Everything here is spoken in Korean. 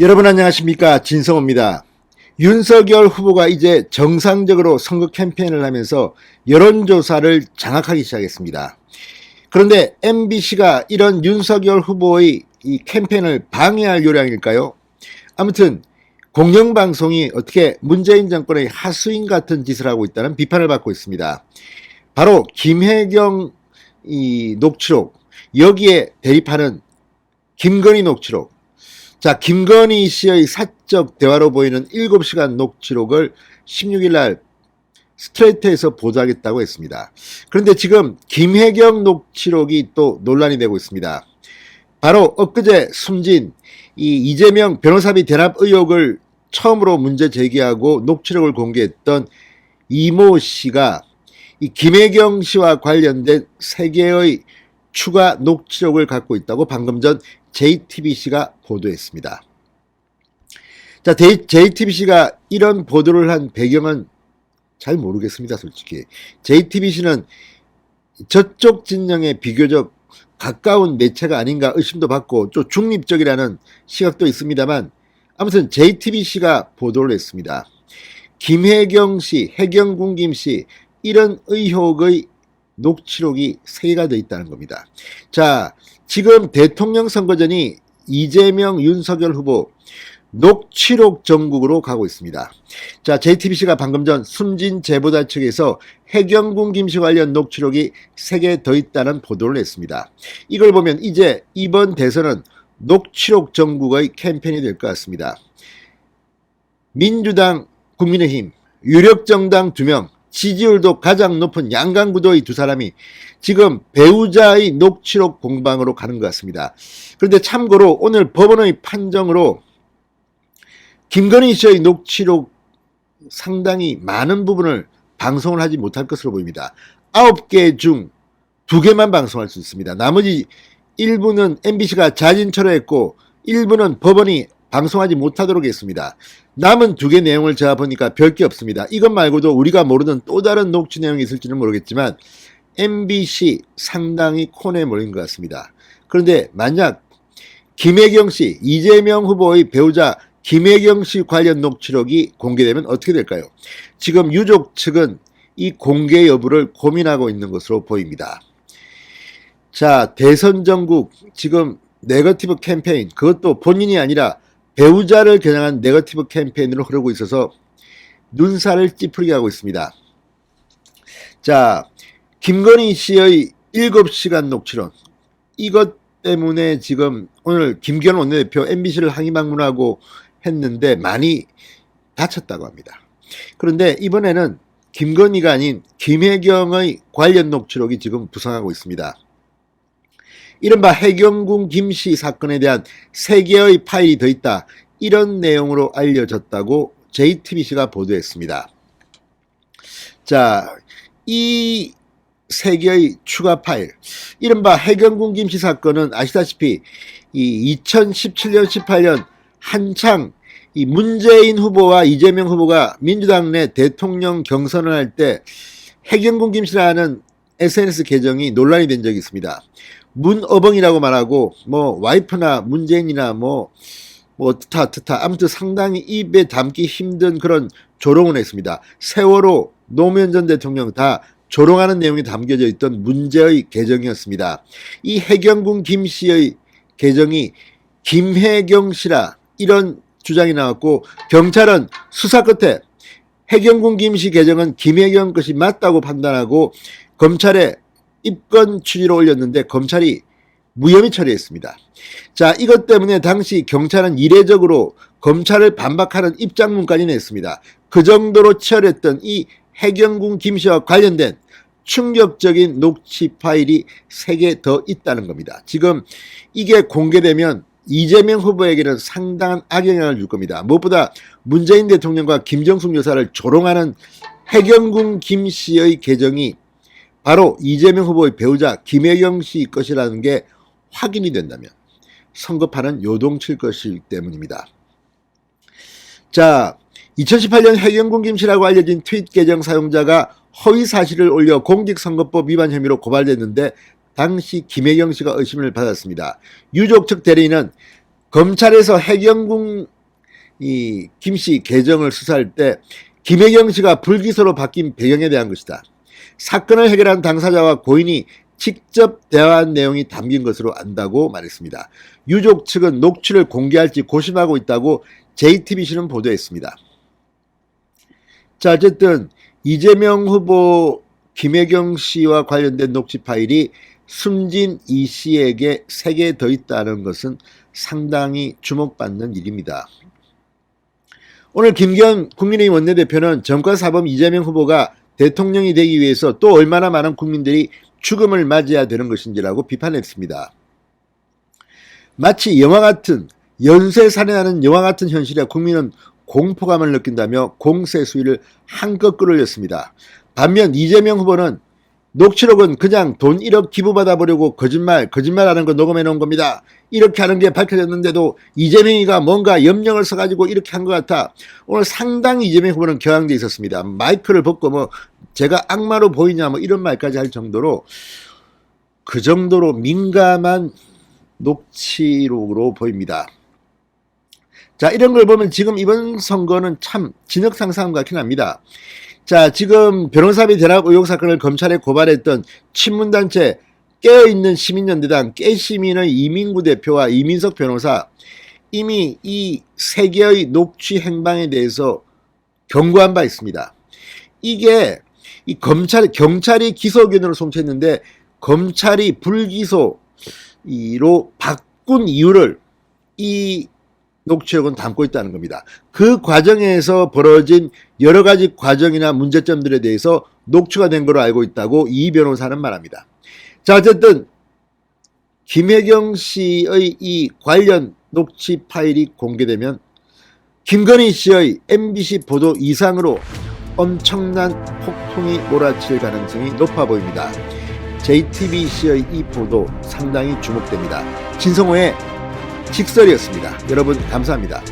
여러분 안녕하십니까 진성호입니다. 윤석열 후보가 이제 정상적으로 선거 캠페인을 하면서 여론조사를 장악하기 시작했습니다. 그런데 MBC가 이런 윤석열 후보의 이 캠페인을 방해할 요량일까요? 아무튼 공영방송이 어떻게 문재인 정권의 하수인 같은 짓을 하고 있다는 비판을 받고 있습니다. 바로 김혜경 이 녹취록 여기에 대립하는 김건희 녹취록 자, 김건희 씨의 사적 대화로 보이는 7시간 녹취록을 16일 날 스트레이트에서 보도하겠다고 했습니다. 그런데 지금 김혜경 녹취록이 또 논란이 되고 있습니다. 바로 엊그제 숨진 이 이재명 변호사비 대납 의혹을 처음으로 문제 제기하고 녹취록을 공개했던 이모 씨가 이 김혜경 씨와 관련된 세 개의 추가 녹취록을 갖고 있다고 방금 전 JTBC가 보도했습니다. 자, JTBC가 이런 보도를 한 배경은 잘 모르겠습니다, 솔직히. JTBC는 저쪽 진영에 비교적 가까운 매체가 아닌가 의심도 받고 좀 중립적이라는 시각도 있습니다만 아무튼 JTBC가 보도를 했습니다. 김혜경 씨, 해경군 김 씨, 이런 의혹의 녹취록이 3개가 더 있다는 겁니다. 자, 지금 대통령 선거전이 이재명, 윤석열 후보 녹취록 전국으로 가고 있습니다. 자, JTBC가 방금 전 숨진 제보자 측에서 해경군 김씨 관련 녹취록이 3개 더 있다는 보도를 했습니다. 이걸 보면 이제 이번 대선은 녹취록 전국의 캠페인이 될 것 같습니다. 민주당, 국민의힘, 유력 정당 2명, 지지율도 가장 높은 양강구도의 두 사람이 지금 배우자의 녹취록 공방으로 가는 것 같습니다. 그런데 참고로 오늘 법원의 판정으로 김건희 씨의 녹취록 상당히 많은 부분을 방송을 하지 못할 것으로 보입니다. 아홉 개중두 개만 방송할 수 있습니다. 나머지 일부는 MBC가 자진 철회했고 일부는 법원이 방송하지 못하도록 했습니다. 남은 두 개 내용을 제가 보니까 별게 없습니다. 이것 말고도 우리가 모르는 또 다른 녹취 내용이 있을지는 모르겠지만 MBC 상당히 콘에 몰린 것 같습니다. 그런데 만약 김혜경 씨, 이재명 후보의 배우자 김혜경 씨 관련 녹취록이 공개되면 어떻게 될까요? 지금 유족 측은 이 공개 여부를 고민하고 있는 것으로 보입니다. 자, 대선 전국 지금 네거티브 캠페인 그것도 본인이 아니라 배우자를 겨냥한 네거티브 캠페인으로 흐르고 있어서 눈살을 찌푸리게 하고 있습니다. 자, 김건희 씨의 7시간 녹취론 이것 때문에 지금 오늘 김기현 원내대표 MBC를 항의 방문하고 했는데 많이 다쳤다고 합니다. 그런데 이번에는 김건희가 아닌 김혜경의 관련 녹취록이 지금 부상하고 있습니다. 이른바 해경군 김씨 사건에 대한 세 개의 파일이 더 있다. 이런 내용으로 알려졌다고 JTBC가 보도했습니다. 자, 이 세 개의 추가 파일, 이른바 해경군 김씨 사건은 아시다시피 이 2017년, 18년 한창 이 문재인 후보와 이재명 후보가 민주당 내 대통령 경선을 할 때 해경군 김씨라는 SNS 계정이 논란이 된 적이 있습니다. 문어벙이라고 말하고 뭐 와이프나 문재인이나 뭐, 뭐 트타 트타 아무튼 상당히 입에 담기 힘든 그런 조롱을 했습니다. 세월호 노무현 전 대통령 다 조롱하는 내용이 담겨져 있던 문제의 계정이었습니다. 이 해경군 김 씨의 계정이 김혜경 씨라 이런 주장이 나왔고 경찰은 수사 끝에 해경군 김씨 계정은 김혜경 것이 맞다고 판단하고 검찰에 입건 추지로 올렸는데 검찰이 무혐의 처리했습니다. 자, 이것 때문에 당시 경찰은 이례적으로 검찰을 반박하는 입장문까지 냈습니다. 그 정도로 치열했던 이 해경군 김씨와 관련된 충격적인 녹취 파일이 3개 더 있다는 겁니다. 지금 이게 공개되면 이재명 후보에게는 상당한 악영향을 줄 겁니다. 무엇보다 문재인 대통령과 김정숙 여사를 조롱하는 해경군 김씨의 계정이 바로 이재명 후보의 배우자 김혜경 씨 것이라는 게 확인이 된다면 선거판은 요동칠 것이기 때문입니다. 자, 2018년 해경군 김 씨라고 알려진 트윗 계정 사용자가 허위 사실을 올려 공직선거법 위반 혐의로 고발됐는데 당시 김혜경 씨가 의심을 받았습니다. 유족 측 대리인은 검찰에서 해경궁 이 김 씨 계정을 수사할 때 김혜경 씨가 불기소로 바뀐 배경에 대한 것이다. 사건을 해결한 당사자와 고인이 직접 대화한 내용이 담긴 것으로 안다고 말했습니다. 유족 측은 녹취를 공개할지 고심하고 있다고 JTBC는 보도했습니다. 자, 어쨌든 이재명 후보 김혜경 씨와 관련된 녹취 파일이 숨진 이 씨에게 3개 더 있다는 것은 상당히 주목받는 일입니다. 오늘 김기현 국민의힘 원내대표는 정권사범 이재명 후보가 대통령이 되기 위해서 또 얼마나 많은 국민들이 죽음을 맞이해야 되는 것인지라고 비판했습니다. 마치 영화 같은 연쇄살인하는 영화 같은 현실에 국민은 공포감을 느낀다며 공세 수위를 한껏 끌어올렸습니다. 반면 이재명 후보는 녹취록은 그냥 돈 1억 기부받아 보려고 거짓말, 거짓말하는 거 녹음해 놓은 겁니다. 이렇게 하는 게 밝혀졌는데도 이재명이가 뭔가 염령을 써가지고 이렇게 한 것 같아. 오늘 상당히 이재명 후보는 격앙돼 있었습니다. 마이크를 벗고 뭐 제가 악마로 보이냐 뭐 이런 말까지 할 정도로 그 정도로 민감한 녹취록으로 보입니다. 자, 이런 걸 보면 지금 이번 선거는 참 진흙상상함 같긴 합니다. 자, 지금 변호사비 대납 의혹 사건을 검찰에 고발했던 친문단체 깨어있는 시민연대당 깨시민의 이민구 대표와 이민석 변호사 이미 이 세 개의 녹취 행방에 대해서 경고한 바 있습니다. 이게 이 검찰 경찰이 기소 의견으로 송치했는데 검찰이 불기소로 바꾼 이유를 이 녹취록은 담고 있다는 겁니다. 그 과정에서 벌어진 여러 가지 과정이나 문제점들에 대해서 녹취가 된 걸로 알고 있다고 이 변호사는 말합니다. 자, 어쨌든 김혜경 씨의 이 관련 녹취 파일이 공개되면 김건희 씨의 MBC 보도 이상으로 엄청난 폭풍이 몰아칠 가능성이 높아 보입니다. JTBC의 이 보도 상당히 주목됩니다. 진성호의 직설이었습니다. 여러분 감사합니다.